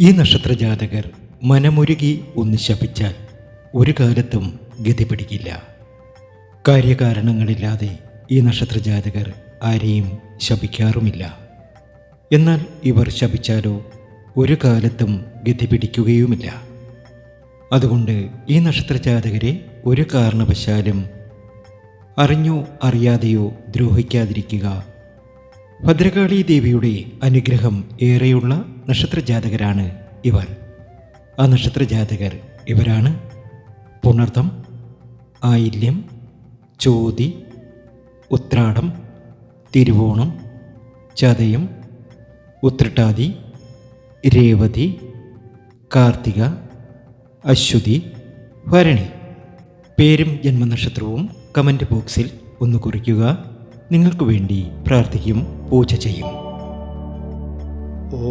ഈ നക്ഷത്രജാതകർ മനമുരുകി ഒന്ന് ശപിച്ചാൽ ഒരു കാലത്തും ഗതി പിടിക്കില്ല. കാര്യകാരണങ്ങളില്ലാതെ ഈ നക്ഷത്രജാതകർ ആരെയും ശപിക്കാറുമില്ല. എന്നാൽ ഇവർ ശപിച്ചാലോ ഒരു കാലത്തും ഗതി പിടിക്കുകയുമില്ല. അതുകൊണ്ട് ഈ നക്ഷത്രജാതകരെ ഒരു കാരണവശാലും അറിഞ്ഞോ അറിയാതെയോ ദ്രോഹിക്കാതിരിക്കുക ഭദ്രകാളി ദേവിയുടെ അനുഗ്രഹം ഏറെയുള്ള നക്ഷത്രജാതകരാണ് ഇവർ. ആ നക്ഷത്ര ജാതകർ ഇവരാണ് പുണർത്ഥം ആയില്യം ചോതി ഉത്രാടം തിരുവോണം ചതയം ഉത്രട്ടാതി രേവതി കാർത്തിക അശ്വതി ഭരണി. പേരും ജന്മനക്ഷത്രവും കമന്റ് ബോക്സിൽ ഒന്ന് കുറിക്കുക. നിങ്ങൾക്ക് വേണ്ടി പ്രാർത്ഥിക്കും പൂജ ചെയ്യും. ഓ